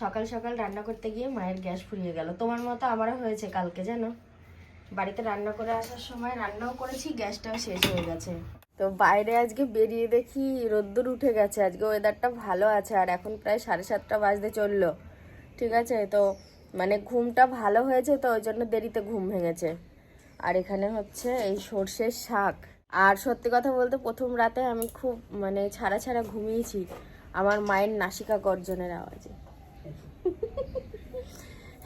সকাল সকাল রান্না করতে গিয়ে মায়ের গ্যাস ফুরিয়ে গেল। তোমার মতো আমারও হয়েছে কালকে, জানো? বাড়িতে রান্না করে আসার সময় রান্নাও করেছি, গ্যাসটাও শেষ হয়ে গেছে। তো বাইরে আজকে বেরিয়ে দেখি রোদ্দুর উঠে গেছে, আজকে ওয়েদারটা ভালো আছে, আর এখন প্রায় সাড়ে সাতটা বাজতে চলল। ঠিক আছে? তো মানে ঘুমটা ভালো হয়েছে তো, ওই জন্য দেরিতে ঘুম ভেঙেছে। আর এখানে হচ্ছে এই সর্ষের শাক। আর সত্যি কথা বলতে প্রথম রাতে আমি খুব মানে ছাড়া ছাড়া ঘুমিয়েছি, আমার মায়ের নাসিকা গর্জনের আওয়াজে।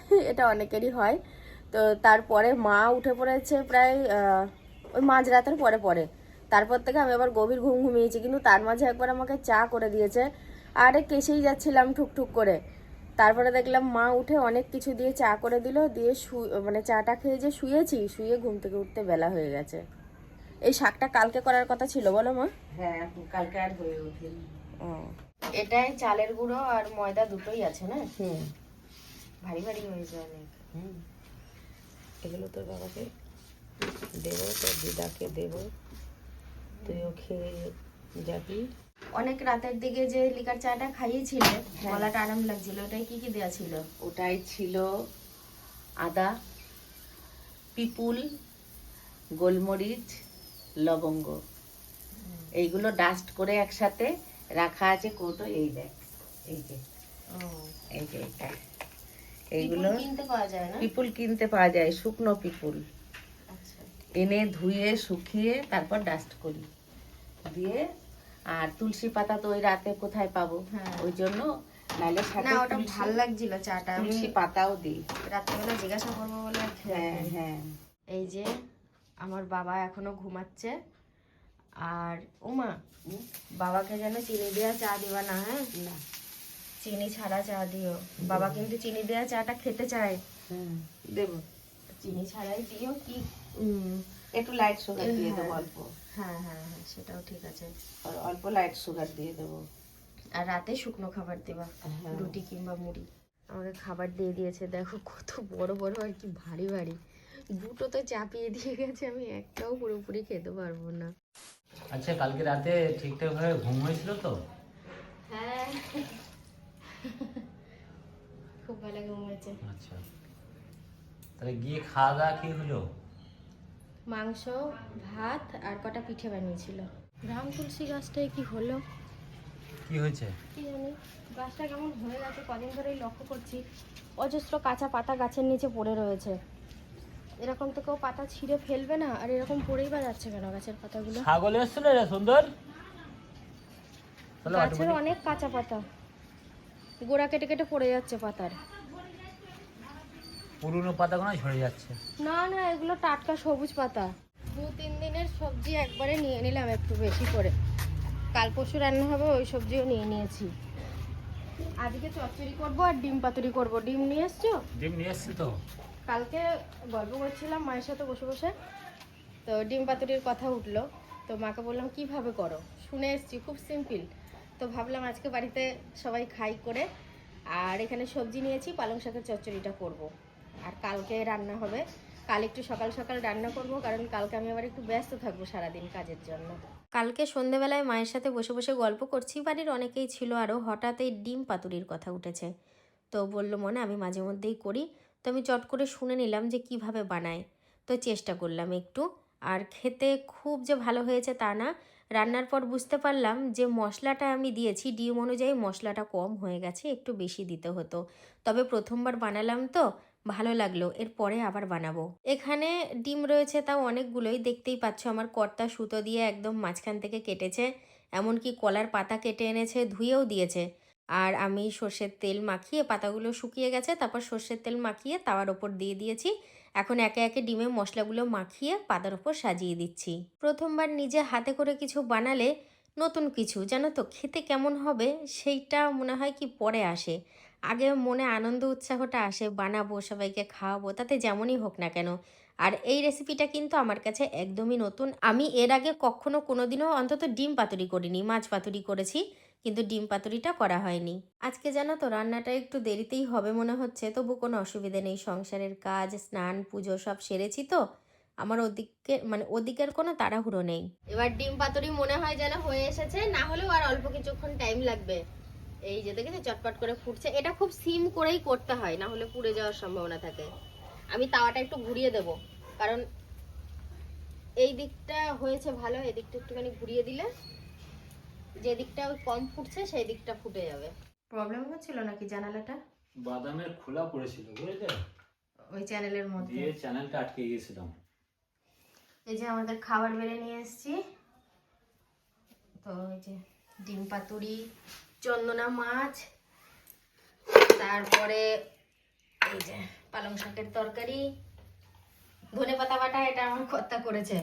এটা অনেকেরই হয়। তো তারপরে মা উঠে পড়েছে প্রায় ওই মাঝরাতের পরে পরে। তারপর থেকে আমি আবার গভীর ঘুম ঘুমিয়েছি কিন্তু তার মাঝে একবার আমাকে চা করে দিয়েছে। আরে কেসেই যাচ্ছিলাম ঠুকঠুক করে। তারপরে দেখলাম মা উঠে অনেক কিছু দিয়ে চা করে দিল দিয়ে শু মানে চাটা খেয়ে যে শুয়েছি শুয়ে ঘুম থেকে উঠতে বেলা হয়ে গেছে। এই শাকটা কালকে করার কথা ছিল বলো মা? হ্যাঁ কালকে আর হয়ে ওঠেনি। এটাই চালের গুঁড়ো আর ময়দা দুটোই আছে না? হুম। ভারী ভারী হয়েছে অনেক। হুম। এগুলো তোর বাবাকে দেবো তোর দিদাকে দেবো। তুইও খেয়ে যাবি। অনেক রাতের দিকে যে লিকার চাটা খাইয়েছিলে গলাটা আরাম লাগছিল ওটাই কি কি দেওয়া ছিল? ওটাই ছিল আদা পিপুল গোলমরিচ লবঙ্গ। এইগুলো ডাস্ট করে একসাথে রাখা আছে কৌটো এই দেখ এই যে। এই যে এটা। এইগুলো পিপুল কিনতে পাওয়া যায় শুকনো পিপুল। আচ্ছা। এনে ধুয়ে শুকিয়ে তারপর ডাস্ট করি। দিয়ে আর তুলসী পাতা তো ওই রাতে কোথায় পাবো? হ্যাঁ। ওই জন্য নাইলে সাথে না ওটা ভালো লাগছিল চাটা। তুলসী পাতাও দিই। রাত্রেবেলা জিজ্ঞাসা করব বলে হ্যাঁ হ্যাঁ। এই যে আমার বাবা এখনও ঘুমাচ্ছে। আর ওমা বাবাকে যেন চিনি দেওয়া চা দিবা না হ্যাঁ? না। চিনি ছাড়া চা দিও। বাবা কিন্তু চিনি দেওয়া চাটা খেতে চায়। হুম, দেবো। চিনি ছাড়াই দিও কি? একটু লাইট সুগার দিয়ে দেবো হ্যাঁ। অল্প। হ্যাঁ হ্যাঁ হ্যাঁ সেটাও ঠিক আছে। আর অল্প লাইট সুগার দিয়ে দেবো। আর রাতে শুকনো খাবার দেবা হ্যাঁ। রুটি কিংবা মুড়ি। আমাকে খাবার দিয়ে দিয়েছে দেখো কত বড় বড় আর কি ভারী ভারী। দুটো তো চাপিয়ে দিয়ে গেছে আমি একটাও পুরোপুরি খেতে পারব না। আচ্ছা কালকে রাতে ঠিকঠাক ভাবে ঘুম হয়েছিল তো? হ্যাঁ খুব ভালো ঘুম হয়েছে আচ্ছা। তাহলে গিয়ে খাওয়া দাওয়া কি হলো? মাংস ভাত আর কটা পিঠে বানিয়েছিল। রাম তুলসী গাছটায় কি হলো? কি হয়েছে? কি জানি। গাছটা কেমন হয়ে গেছে কদিন ধরেই লক্ষ্য করছি। অজস্র কাঁচা পাতা গাছের নিচে পড়ে রয়েছে। এরকম তো কেউ পাতা ছিঁড়ে ফেলবে না আর এরকম পড়েই বা যাচ্ছে কেন গাছের পাতাগুলো? ছাগল এসছিল রে সুন্দর। গাছের অনেক কাঁচা পাতা। গোড়া কেটে কেটে পড়ে যাচ্ছে পাতার। পুরনো পাতাগুলো ঝরে যাচ্ছে। না না এগুলো টাটকা সবুজ পাতা। দু তিন দিনের সবজি একবারে নিয়ে নিলাম একটু বেশি করে। কাল পরশু রান্না হবে ওই সবজিও নিয়ে নিয়েছি। আজকে চচ্চড়ি করব আর ডিম পাতুরি করব। ডিম নিয়ে এসছো? ডিম নিয়ে এসছি তো। কালকে গল্প করছিলাম মায়ের সাথে বসে বসে। তো ডিম পাতুরির কথা উঠল। তো মাকে বললাম কীভাবে করো? শুনে এসছি খুব সিম্পল। তো ভাবলাম আজকে বাড়িতে সবাই খাই করে। আর এখানে সবজি নিয়েছি পালং শাকের চচ্চড়িটা করব। আর কালকে রান্না হবে। কাল একটু সকাল সকাল রান্না করব, কারণ কালকে আমি আবার একটু ব্যস্ত থাকব সারাদিন কাজের জন্য। কালকে সন্ধেবেলায় মায়ের সাথে বসে বসে গল্প করছি, বাড়ির অনেকেই ছিল আরও হঠাৎ এই ডিম পাতুরির কথা উঠেছে। তো বলল মনে, আমি মাঝে মধ্যেই করি। তো আমি চট করে শুনে নিলাম যে কীভাবে বানায়। তো চেষ্টা করলাম একটু। আর খেতে খুব যে ভালো হয়েছে তা না, রান্নার পর বুঝতে পারলাম যে মশলাটা আমি দিয়েছি, ডিম অনুযায়ী মশলাটা কম হয়ে গেছে, একটু বেশি দিতে হতো। তবে প্রথমবার বানালাম তো ভালো লাগল, এরপরে আবার বানাবো। এখানে ডিম রয়েছে, তাও অনেকগুলোই। দেখতেই পাচ্ছ আমার কর্তা সুতো দিয়ে একদম মাঝখান থেকে কেটেছে, এমনকি কলার পাতা কেটে এনেছে, ধুয়েও দিয়েছে। আর আমি সর্ষের তেল মাখিয়ে পাতাগুলো শুকিয়ে গেছে, তারপর সর্ষের তেল মাখিয়ে তাওয়ার ওপর দিয়ে দিয়েছি। এখন একে একে ডিমে মশলাগুলো মাখিয়ে পাতার ওপর সাজিয়ে দিচ্ছি। প্রথমবার নিজে হাতে করে কিছু বানালে নতুন কিছু, জানো তো, খেতে কেমন হবে, সেইটা মনে হয় কি পরে আসে। আগে মনে আনন্দ, উৎসাহটা আসে, বানাবো, সবাইকে খাওয়াবো, তাতে যেমনই হোক না কেন। আর এই রেসিপিটা কিন্তু আমার কাছে একদমই নতুন। আমি এর আগে কখনো কোনোদিনও অন্তত ডিম পাতুরি করিনি, মাছ পাতুরি করেছি, কিন্তু ডিম পাতুরিটা করা হয়নি। আজকে জানো তো, রান্নাটা একটু দেরিতেই হবে মনে হচ্ছে, তবু কোনো অসুবিধে নেই। সংসারের কাজ, স্নান, পুজো সব সেরেছি তো। আমার ওদিকে মানে ওদিকের কোনো তাড়াহুড়ো নেই। এবার ডিম পাতুরি মনে হয় যেন হয়ে এসেছে, না হলেও আর অল্প কিছুক্ষণ টাইম লাগবে। এই যে দেখেছ চটপট করে ফুটছে। এটা খুব সিম করেই করতে হয় না হলে পুড়ে যাওয়ার সম্ভাবনা থাকে। আমি তাওয়াটা একটু ঘুরিয়ে দেব কারণ এই দিকটা হয়েছে ভালো এই দিকটা একটুখানি ঘুরিয়ে দিলে যে দিকটা কম ফুটছে সেই দিকটা ফুটে যাবে। প্রবলেম হচ্ছিল নাকি জানালাটা? বাদামের খোলা পড়েছিল বুঝলে ওই চ্যানেলের মধ্যে। দিয়ে চ্যানেলটা আটকে গিয়েছিলাম। এই যে আমাদের খাবার বেড়ে নিয়ে এসেছি। তো এই যে ডিম পাতুরি চন্দনা মাছ তারপরে এই যে পালং শাকের তরকারি ধনে পাতা বাটা এটা আমার কর্তা করেছে।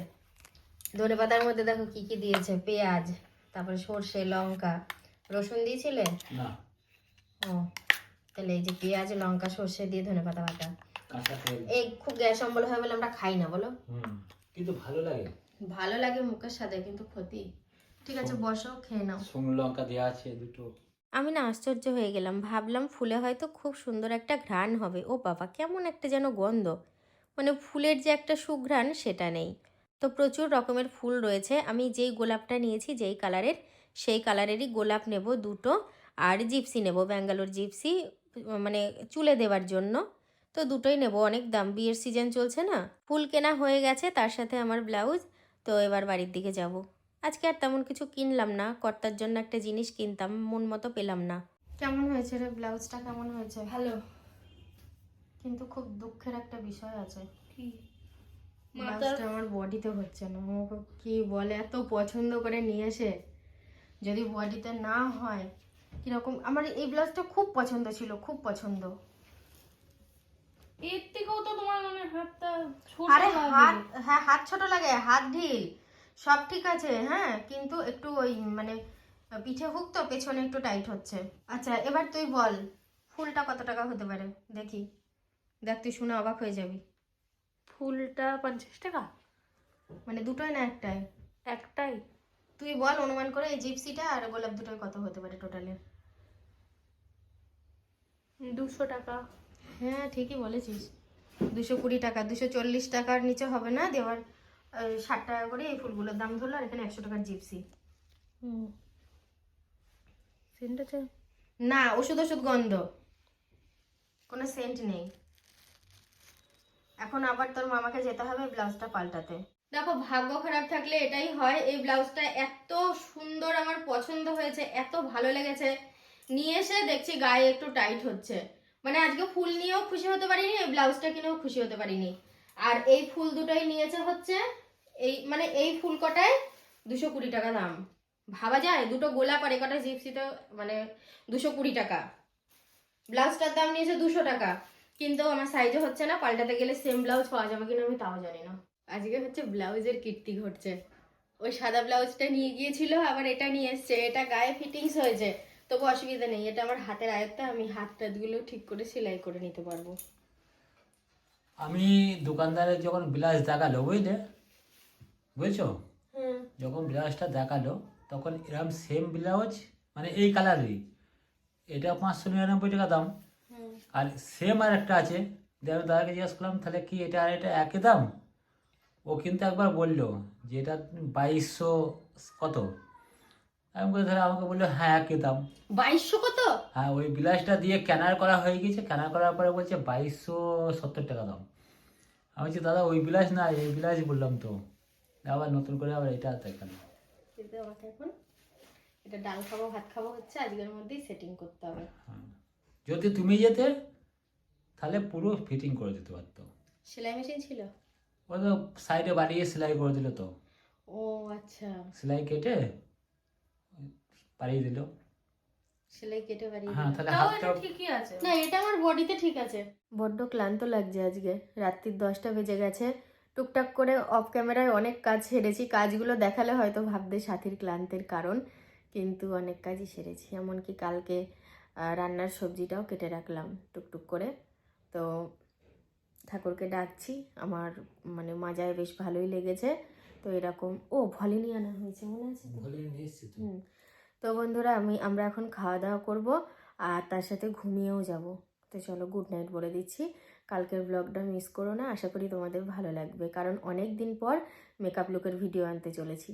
ধনে পাতার মধ্যে দেখো কি কি দিয়েছে? পেঁয়াজ তারপরে সর্ষে লঙ্কা রসুন দিয়েছিলে? না। ও তাহলে এই যে পেঁয়াজ লঙ্কা সর্ষে দিয়ে ধনে পাতা বাটা। এই খুব গ্যাস অম্বল হয় বলে আমরা খাই না বলো। কিন্তু ভালো লাগে। ভালো লাগে মুখের সাথে কিন্তু ক্ষতি। ঠিক আছে বসো খেয়ে নাও। শুকনো লঙ্কা দেওয়া আছে দুটো। আমি না আশ্চর্য হয়ে গেলাম। ভাবলাম ফুলে হয়তো খুব সুন্দর একটা ঘ্রাণ হবে। ও বাবা কেমন একটা যেন গন্ধ। মানে ফুলের যে একটা সুঘ্রাণ সেটা নেই। তো প্রচুর রকমের ফুল রয়েছে। আমি যেই গোলাপটা নিয়েছি যেই কালারের সেই কালারেরই গোলাপ নেব দুটো আর জিপসি নেব ব্যাঙ্গালোর জিপসি মানে চুলে দেওয়ার জন্য। তো দুটোই নেব অনেক দাম। বিয়ের সিজন চলছে না। ফুল কেনা হয়ে গেছে তার সাথে আমার ব্লাউজ। তো এবার বাড়ির দিকে যাব। আজকে আর তেমন কিছু কিনলাম না কর্তার জন্য একটা জিনিস কিনতাম মন মতো পেলাম না। কেমন হয়েছে রে? ব্লাউজটা কেমন হয়েছে? ভালো। কিন্তু খুব দুঃখের একটা বিষয় আছে। ব্লাউজটা আমার বডিতে হচ্ছে না। আমাকে কি বলে এত পছন্দ করে নিয়ে এসে যদি বডিতে না হয় কীরকম? আমার এই ব্লাউজটা খুব পছন্দ ছিল খুব পছন্দ। এর থেকেও তো তোমার মানে হাতটা ছোট আরে হাত হ্যাঁ হাত ছোট লাগে হাত ঢিল। সব ঠিক আছে হ্যাঁ কিন্তু একটু ওই মানে পিঠে হুক তো পেছনে একটু টাইট হচ্ছে। আচ্ছা এবার তুই বল ফুলটা কত টাকা হতে পারে? দেখি। দেখ তুই শুনে অবাক হয়ে যাবি। ফুলটা পঞ্চাশ টাকা? মানে দুটোই না একটাই? একটাই। তুই বল অনুমান করে এই জিপসিটা আর গোলাপ দুটোই কত হতে পারে টোটালে দুশো টাকা। হ্যাঁ ঠিকই বলেছিস। দুশো কুড়ি টাকা দুশো চল্লিশ টাকার নিচে হবে না দেওয়ার? ষাট টাকা করে এই ফুলগুলোর দাম ধরলো আর এখানে একশো টাকার জিপসি। হুম। না ওষুধ ওষুধ গন্ধ। কোনো সেন্ট নেই। এখন আবার তোর মামাকে যেতে হবে ব্লাউজটা পাল্টাতে। দেখো ভাগ্য খারাপ থাকলে এটাই হয় এই ব্লাউজটা এত সুন্দর আমার পছন্দ হয়েছে এত ভালো লেগেছে। নিয়ে এসে দেখছি গায়ে একটু টাইট হচ্ছে। মানে আজকে ফুল নিয়েও খুশি হতে পারিনি এই ব্লাউজটা কিনেও খুশি হতে পারিনি। আর এই ফুল দুটোই নিয়েছে হচ্ছে এই মানে এই ফুল কটায় দুশো কুড়ি টাকা দাম। ভাবা যায়? দুটো গোলাপ আর একটা জিপসিতে মানে দুশো কুড়ি টাকা। ব্লাউজটার দাম নিয়েছে দুশো টাকা। কিন্তু আমার সাইজে হচ্ছে না, পাল্টাতে গেলে সেম ব্লাউজ পাওয়া যাবে কিনা আমি তাও জানি না। আজকে হচ্ছে ব্লাউজের কীর্তি ঘটছে। ওই সাদা ব্লাউজটা নিয়ে গিয়েছিল, আবার এটা নিয়ে এসছে। এটা গায়ে ফিটিংস হয়েছে। তবু অসুবিধা নেই, এটা আমার হাতের আয়ত্তে, আমি হাত টাতগুলো ঠিক করে সেলাই করে নিতে পারব। আমি দোকানদারের যখন ব্লাউজ দেখাল, বুঝলে? বুঝছ? যখন ব্লাউজটা দেখাল তখন এরকম সেম ব্লাউজ মানে এই কালারেরই এটা পাঁচশো নিরানব্বই টাকা দাম। আর সেম আর একটা আছে। দিয়ে আমি দাদাকে জিজ্ঞেস করলাম তাহলে কি এটা আর এটা একই দাম? ও কিন্তু একবার বলল যে এটা বাইশশো কত? আমি বলি তাহলে আমাকে বলল হ্যাঁ একই দাম। বাইশশো কত? হ্যাঁ ওই ব্লাউজটা দিয়ে ক্যানার করা হয়ে গেছে। ক্যানার করার পরে বলছে বাইশশো সত্তর টাকা দাম। আমি বলছি দাদা ওই ব্লাউজ না এই ব্লাউজ বললাম তো। আবার নতুন করে আবার এটা দেখানো। কিন্তু আমাকে এখন এটা ডাল খাব ভাত খাব হচ্ছে আজকের মধ্যেই সেটিং করতে হবে। যদি তুমি যেতে তাহলে পুরো ফিটিং করে দিতে পারতো। সেলাই মেশিন ছিল? ও তো সাইডে বাড়িয়ে সেলাই করে দিল তো। ও আচ্ছা। সেলাই কেটে পাড়িয়ে দিল। সেলাই কেটে বাড়িয়ে হ্যাঁ তাহলে হাতটা ঠিকই আছে। না এটা আমার বডিতে ঠিক আছে। বড্ড ক্লান্ত লাগছে আজকে। রাত্রির দশটা বেজে গেছে। টুকটাক করে অফ ক্যামেরায় অনেক কাজ সেরেছি। কাজগুলো দেখালে হয়তো ভাববে সাথীর ক্লান্তের কারণ কিন্তু অনেক কাজই সেরেছি। এমনকি কালকে রান্নার সবজিটাও কেটে রাখলাম টুকটুক করে। তো ঠাকুরকে ডাকছি। আমার মানে মাজায় বেশ ভালোই লেগেছে। তো এরকম ও ভলিনি আনা হয়েছে মনে আছে? হুম। তো বন্ধুরা আমি আমরা এখন খাওয়া দাওয়া করব আর তার সাথে ঘুমিয়েও যাব। তো চলো গুড নাইট বলে দিচ্ছি। কালকের ব্লগটা মিস করো না, আশা করি তোমাদের ভালো লাগবে। কারণ অনেক দিন পর মেকআপ লুকের ভিডিও আনতে চলেছি।